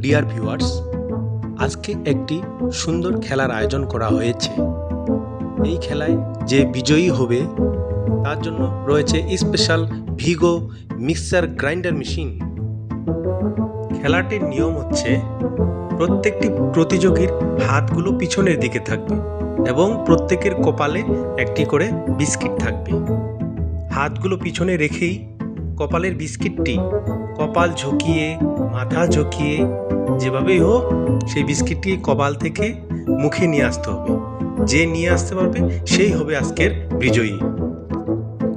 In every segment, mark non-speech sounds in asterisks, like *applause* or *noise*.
Dear viewers আজকে একটি সুন্দর খেলার আয়োজন করা হয়েছে। এই খেলায় যে বিজয়ী হবে, তার জন্য রয়েছে special Vigo mixer grinder machine খেলাটির নিয়ম হচ্ছে, প্রত্যেকটি প্রতিযোগীর হাতগুলো পিছনের দিকে থাকবে এবং প্রত্যেকের কপালে একটি করে বিস্কিট থাকবে। হাতগুলো পিছনে রেখেই কপালের বিস্কিটটি কপাল ঝুঁকিয়ে, মাথা ঝুঁকিয়ে, যেভাবেই হোক, সেই বিস্কিটটি কপাল থেকে মুখে নিয়ে আসতে হবে। যে নিয়ে আসতে পারবে, সেই হবে আজকের বিজয়ী।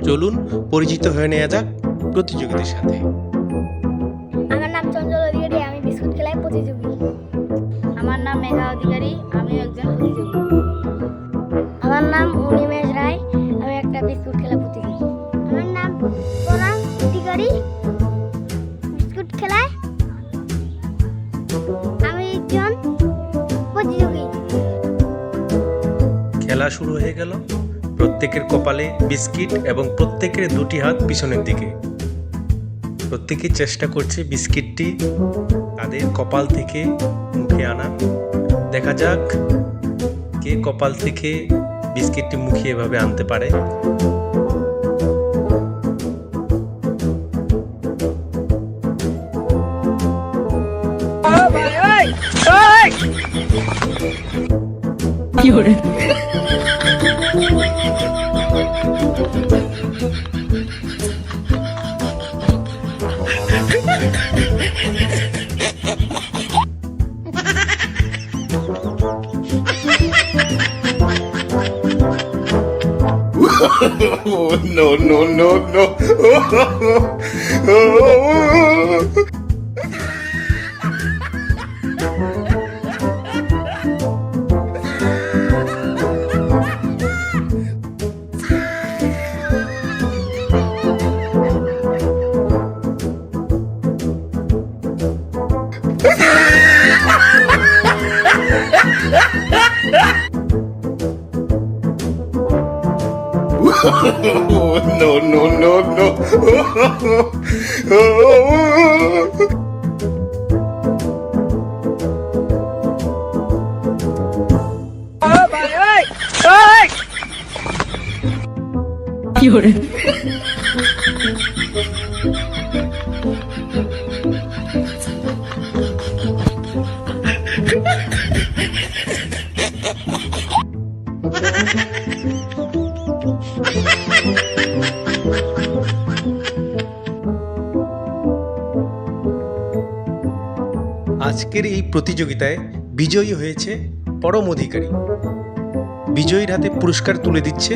চলুন, পরিচিত হয়ে নেওয়া যাক প্রতিযোগীদের সাথে। আমার নাম চঞ্চল অধিকারী, আমি বিস্কুট খেলায় প্রতিযোগী। আমার নাম মেঘা অধিকারী একজন প্রতিযোগী। অধিকারী বিস্কুট খেলায়। আমি একজন প্রতিযোগী। খেলা শুরু হয়ে গেল। প্রত্যেকের কপালে বিস্কিট এবং প্রত্যেকের দুটি হাত পিছনের দিকে। প্রত্যেকে চেষ্টা করছে বিস্কিটটি তাদের কপাল থেকে মুখে আনা। দেখা যাক কে কপাল থেকে বিস্কিটটি মুখে এভাবে আনতে পারে। Oh, *laughs* no, no, no, no. *laughs* no, no, no, no, no. আজকের এই প্রতিযোগিতায় বিজয়ী হয়েছে পরম অধিকারী। বিজয়ীর হাতে পুরস্কার তুলে দিচ্ছে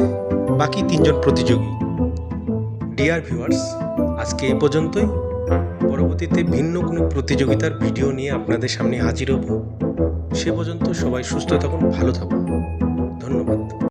বাকি তিনজন প্রতিযোগী। ডিয়ার ভিউয়ার্স আজকে এ পর্যন্তই। পরবর্তীতে ভিন্ন কোনো প্রতিযোগিতার ভিডিও নিয়ে আপনাদের সামনে হাজির হব। সে পর্যন্ত সবাই সুস্থ থাকুন, ভালো থাকুন।